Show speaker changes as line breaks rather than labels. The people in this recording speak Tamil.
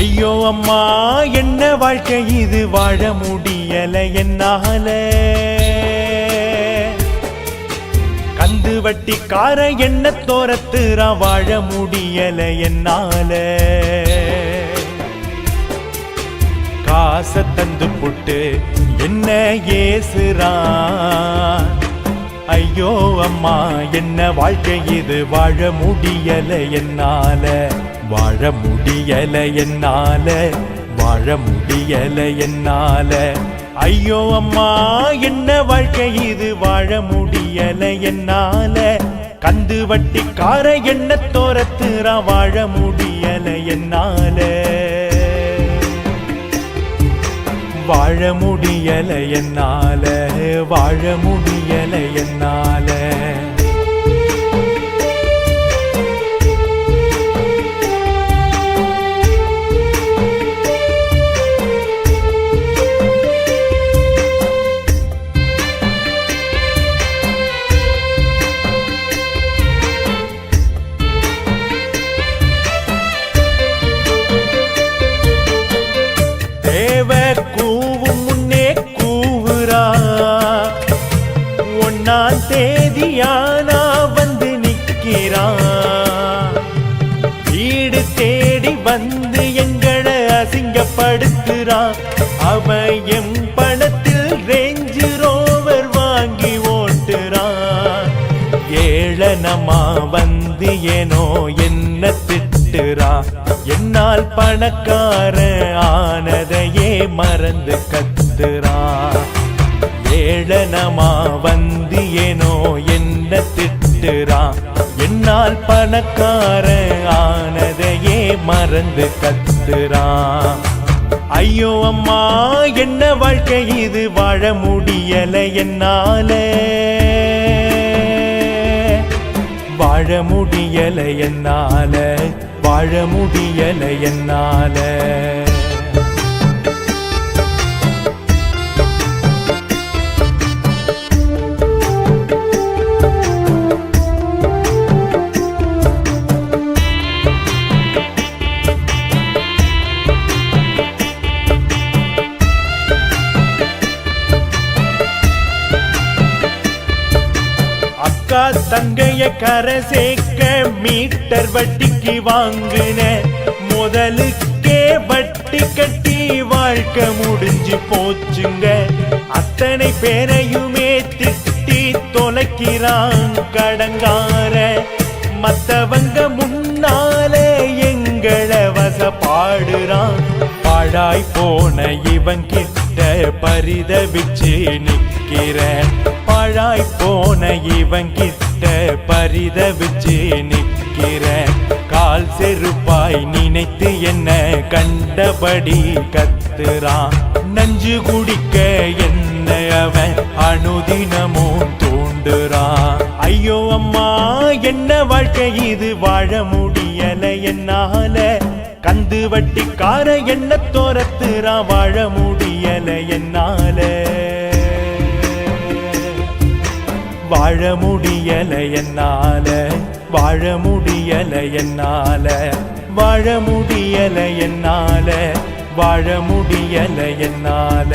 ஐயோ அம்மா என்ன வாழ்க்கை இது? வாழ முடியல என்னால. கந்து வட்டிக்கார என்ன தோரத்துறான் வாழ முடியல என்னால. காச தந்து புட்டு என்ன ஏசுறான்? ஐயோ அம்மா என்ன வாழ்க்கை இது? வாழ முடியல என்னால. வாழ முடியல என்னால வாழ முடியல என்னால. ஐயோ அம்மா என்ன வாழ்க்கை இது? வாழ முடியல என்னால. கந்து வட்டிக்கார என்ன தோரத்துறா வாழ முடியல என்னால. வாழ முடியல என்னால வாழ முடியல என்னால. அசிங்கப்படுத்துறா அவ பணத்தில் ரேஞ்சு ரோவர் வாங்கி ஓட்டுறான் ஏழனமா வந்து ஏனோ என்ன திட்டுறா? என்னால் பணக்கார ஆனதையே மறந்து கத்துறா. ஏழனமா வந்து ஏனோ என்ன திட்டுறா? என்னால் பணக்கார ஆனதையே மறந்து கத்துறான் ஐயோ அம்மா என்ன வாழ்க்கை இது? வாழ முடியல என்னால. வாழ முடியல என்னால. வாழ முடியல என்னால. அக்கா தங்கைய கரை சேர்க்க மீட்டர் வட்டிக்கு வாங்கின. முதலுக்கே வட்டி கட்டி வாழ்க்கை முடிஞ்சு போச்சுங்க. அத்தனை பேரையுமே திட்டி தொலைக்கிறான் கடங்கார. மத்தவங்க முன்னாலே எங்களை வசப்பாடுறான். பாழாய் போன இவன் கிட்ட பரிதவிச்சு நிற்கிறேன் பாழாய் போன இவன் கிட்ட பரிதவிச்சு நிற்கிற கால் செருப்பாய் நினைத்து என்ன கண்டபடி கத்துறான். நஞ்சு குடிக்க என்ன அவன் அனுதினமும் தூண்டுறான். ஐயோ அம்மா என்ன வாழ்க்கை இது? வாழ முடியல என்னால. கந்து வட்டிக்கார என்ன தோரத்துறா வாழ முடியல என்னால. வாழ முடியல என்னால வாழ முடியல என்னால வாழ முடியல என்னால வாழ முடியல என்னால.